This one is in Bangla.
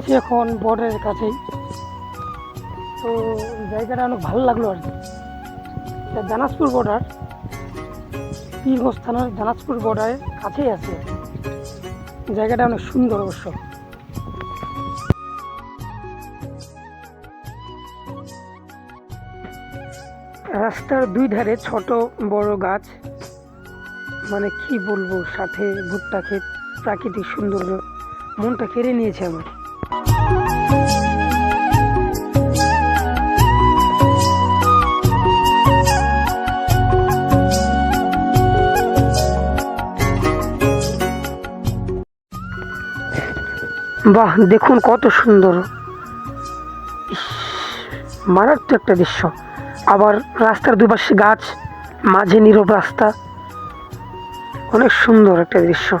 আছি এখন বর্ডারের কাছেই। তো জায়গাটা অনেক ভালো লাগল আর কি। দানাজপুর বর্ডার পীরগঞ্জ থানার দানাজপুর বর্ডারের কাছেই আছে। জায়গাটা অনেক সুন্দর অবশ্য। রাস্তার দুই ধারে ছোট বড় গাছ। মানে কি বলব, সাথে ভুট্টা ক্ষেত, প্রাকৃতিক সৌন্দর্য। মনটা কেড়ে নিয়েছে আমার। বাহ, দেখুন কত সুন্দর। মারাত্মক একটা দৃশ্য। আবার রাস্তার দুপাশে গাছ, মাঝে নীরব রাস্তা। অনেক সুন্দর একটা দৃশ্য।